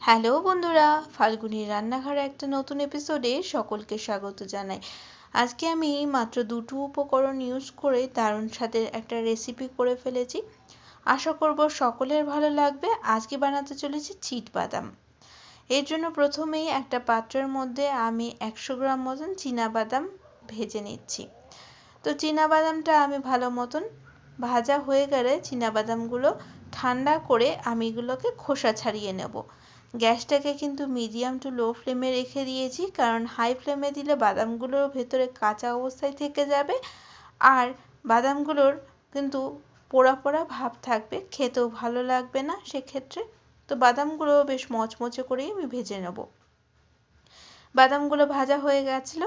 Hello বন্ধুরা, ফাল্গুনির রান্নাঘরে একটা নতুন এপিসোডে সকলকে স্বাগত জানাই। আজকে আমি মাত্র দুটো উপকরণ ইউজ করে দারুণ স্বাদের একটা রেসিপি করে ফেলেছি। আশা করব সকলের ভালো লাগবে। আজকে বানাতে চলেছি চিট বাদাম এর জন্য প্রথমেই একটা পাত্রের মধ্যে আমি একশো গ্রাম মতন বাদাম ভেজে নিচ্ছি। তো বাদামটা আমি ভালো মতন ভাজা হয়ে গেলে বাদামগুলো ঠান্ডা করে আমি এগুলোকে খোসা ছাড়িয়ে নেব। গ্যাসটাকে কিন্তু মিডিয়াম টু লো ফ্লেমে রেখে দিয়েছি, কারণ হাই ফ্লেমে দিলে বাদামগুলোর ভেতরে কাঁচা অবস্থায় থেকে যাবে আর বাদামগুলোর কিন্তু পোড়া পোড়া ভাব থাকবে, খেতেও ভালো লাগবে না সেক্ষেত্রে। তো বাদামগুলো বেশ মচমচে করেই আমি ভেজে নেব। বাদামগুলো ভাজা হয়ে গেছিল,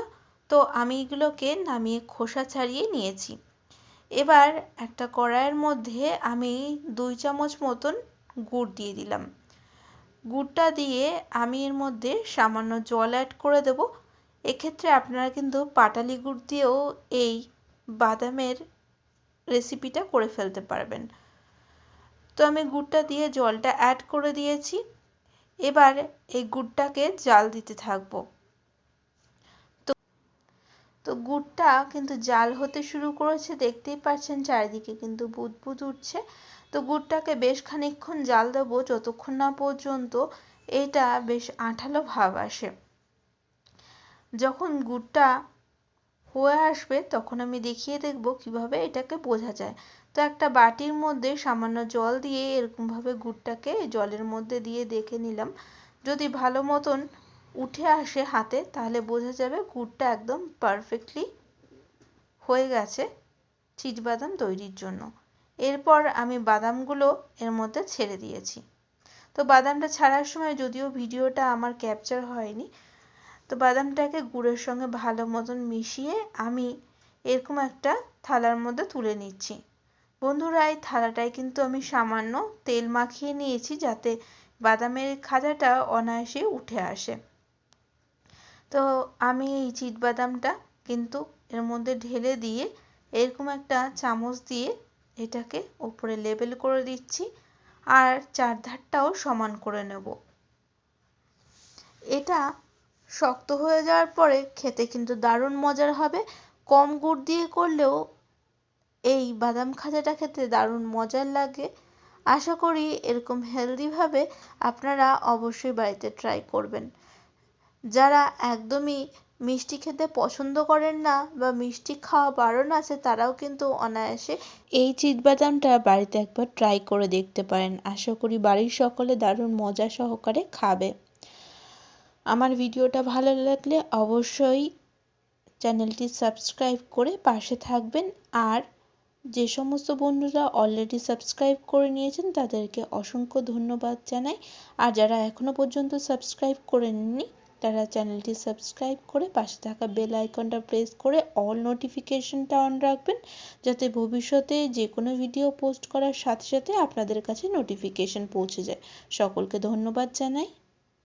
তো আমি এগুলোকে নামিয়ে খোসা ছাড়িয়ে নিয়েছি। এবার একটা কড়াইয়ের মধ্যে আমি দুই চামচ মতন গুড় দিয়ে দিলাম। গুড়টা দিয়ে আমি এর মধ্যে সামান্য জল অ্যাড করে দেবো। এক্ষেত্রে আপনারা কিন্তু পাটালি গুড় দিয়েও এই বাদামের রেসিপিটা করে ফেলতে পারবেন। তো আমি গুড়টা দিয়ে জলটা অ্যাড করে দিয়েছি। এবার এই গুড়টাকে জাল দিতে থাকব। তো গুড়টা কিন্তু জাল হতে শুরু করেছে, দেখতেই পাচ্ছেন চারিদিকে কিন্তু বুদবুদ উঠছে। তো গুড়টাকে বেশ খানিকক্ষণ জাল দেবো, যতক্ষণ না পর্যন্ত এটা বেশ আঠালো ভাব আসে। যখন গুড়টা হয়ে আসবে, তখন আমি দেখিয়ে দেখব কীভাবে এটাকে বোঝা যায়। তো একটা বাটির মধ্যে সামান্য জল দিয়ে এরকমভাবে গুড়টাকে জলের মধ্যে দিয়ে দেখে নিলাম। যদি ভালো মতন উঠে আসে হাতে, তাহলে বোঝা যাবে গুড়টা একদম পারফেক্টলি হয়ে গেছে চিজবাদাম তৈরির জন্য। এরপর আমি বাদামগুলো এর মধ্যে ছেড়ে দিয়েছি। তো বাদামটা ছাড়ার সময় যদিও ভিডিওটা আমার ক্যাপচার হয়নি, তো বাদামটাকে গুড়ের সঙ্গে ভালো মতন মিশিয়ে আমি এরকম একটা থালার মধ্যে তুলে নিচ্ছি। বন্ধুরা, এই থালাটায় কিন্তু আমি সামান্য তেল মাখিয়ে নিয়েছি যাতে বাদামের খাজাটা অনায়াসে উঠে আসে। তো আমি এই চিট বাদামটা কিন্তু এর মধ্যে ঢেলে দিয়ে এরকম একটা চামচ দিয়ে এটাকে ওপরে লেবেল করে দিচ্ছি আর চারধারটাও সমান করে নেব। এটা শক্ত হয়ে যাওয়ার পরে খেতে কিন্তু দারুণ মজার হবে। কম গুড় দিয়ে করলেও এই বাদাম খাজাটা খেতে দারুণ মজার লাগে। আশা করি এরকম হেলদিভাবে আপনারা অবশ্যই বাড়িতে ট্রাই করবেন। যারা একদমই মিষ্টি খেতে পছন্দ করেন না বা মিষ্টি খাওয়া বারণ আছে, তারাও কিন্তু অনায়াসে এই চিটবাদামটা বাড়িতে একবার ট্রাই করে দেখতে পারেন। আশা করি বাড়ির সকলে দারুণ মজা সহকারে খাবে। আমার ভিডিওটা ভালো লাগলে অবশ্যই চ্যানেলটি সাবস্ক্রাইব করে পাশে থাকবেন। আর যে সমস্ত বন্ধুরা অলরেডি সাবস্ক্রাইব করে নিয়েছেন, তাদেরকে অসংখ্য ধন্যবাদ জানাই। আর যারা এখনও পর্যন্ত সাবস্ক্রাইব করেননি তারা চ্যানেলটি সাবস্ক্রাইব করে পাশে থাকা বেল আইকনটা প্রেস করে অল নোটিফিকেশনটা অন রাখবেন, যাতে ভবিষ্যতে যে কোনো ভিডিও পোস্ট করার সাথে সাথে আপনাদের কাছে নোটিফিকেশন পৌঁছে যায়। সকলকে ধন্যবাদ জানাই।